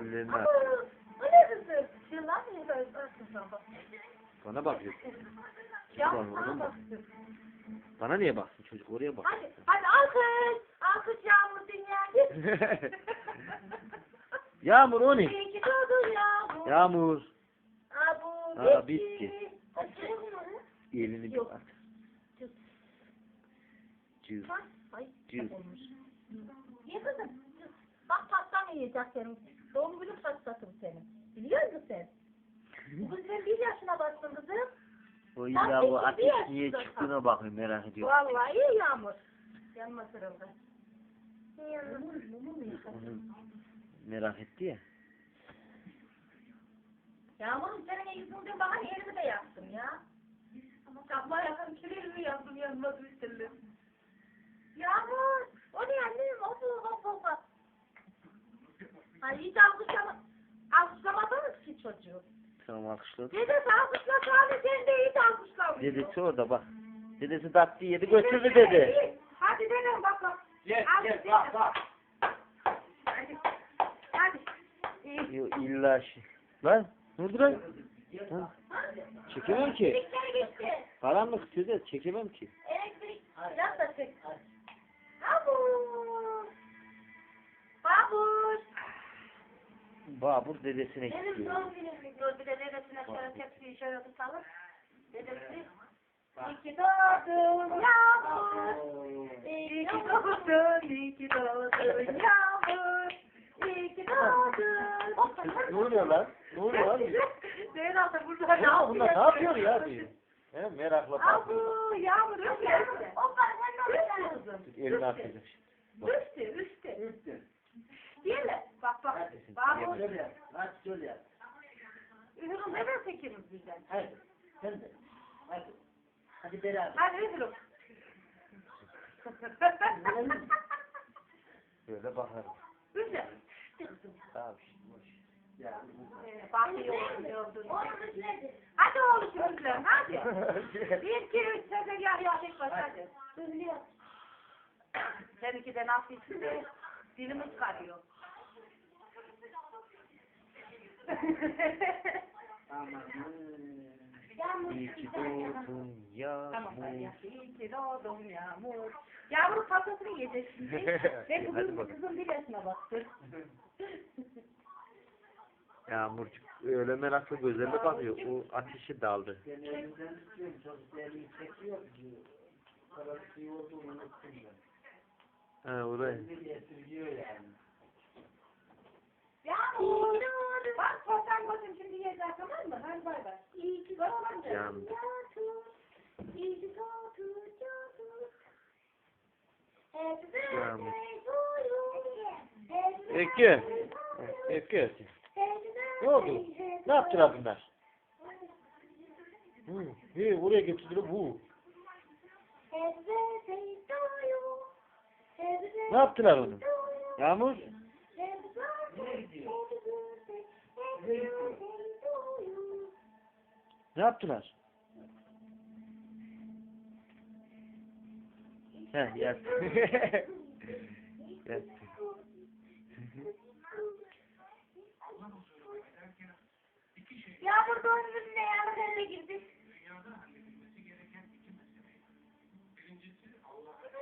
Önlerine. Bana bakıyor. Çocuk ona, ona bak. Bana niye baksın çocuk oraya bak. Hadi, hadi alkış. Alkış Yağmur dünyayı. yağmur o ne? Yağmur. Yağmur. Abu, Aa, bitti. bitti. Elini bir at. Cız. Cız. Niye kızım? Yiyecek senin. Doğum günü pastası bu senin. Biliyor musun sen? Bugün sen bir yaşına bastın kızım. O illa bu ateş niye çıktığına bakıyorum merak ediyorum. Vallahi iyi Yağmur. Yanma. Onu merak etti ya. Yağmur'um senin yüzünden bana elini de yaptım ya. Kapma yakın kirli yaptım yanmaz üstüne. Yağmur, o ne annem? O bu, o bu, o Ay hiç alkışlama, alkışlamadınız ki çocuğu. Tamam alkışladı. Dedesi alkışla abi sen de hiç alkışlamıyorsun. Dedesi orada bak. Dedesi tatlı yedi götürdü dedi. Hadi denem bakalım. Gel gel bak bak. Hadi. Hadi. Yo, illa şey. Lan lan? Ha, Çekemem ki. Elektrikleri geçti. Karanlık tüde çekemem ki. Elektrik biraz da çek. Babur. Babur. Babur dedesine Benim gidiyor. doğum günümü gör bir de dedesine şöyle tepsiyi şöyle tutalım. Dedesi. İyi ki doğdun yağmur. İyi ki doğdun, iyi ki doğdun yağmur. İyi ki doğdun. Ne oluyor lan? Ne oluyor lan? Zeynep de burada Ya bunlar ne yapıyor ya diyor. He merakla bakıyor. Abu yağmur üstü. O kadar sen ne yapıyorsun? Elini atacak. Bak. Babur. Söyle. Hadi söyle. Ühürüm hemen çekeriz bizden. Hadi. Sen de. Hadi. Hadi beraber. Hadi ühürüm. Böyle bakarım. Ühürüm. Tamam işte. boş. Ya. Ee. Hadi oğlum ühürüm, hadi. Bir, iki, üç, sefer yah yah tek baş, hadi. Ühürüm. Seninki de nasıl işte? Dilimi çıkarıyor. Aman. İyi ki doğdun Tamam hadi. yağmur. İyi ki doğdun Yağmur. Yağmur pastasını yiyecek şimdi. Ve bakalım. kızın bir yaşına baktı. Yağmurcuk öyle meraklı gözlerine bakıyor. O ateşi daldı. Ben elimden tutuyorum. Yani. Yağmur. Bak pasan bakın şimdi yiyecek tamam mı? Hadi bay bay. İyi ki doğdun. Yandı. İyi ki doğdun. Eke. Eke. Ne oldu? Ne yaptılar bunlar? Hı, he, oraya getirdiler bu. Ne yaptılar onu? Yağmur? Ne yaptılar? Heh yattı. yattı. Yağmur doğum gününe yağmur elle girdi. Dünyada halledilmesi gereken iki mesele. Birincisi Allah'a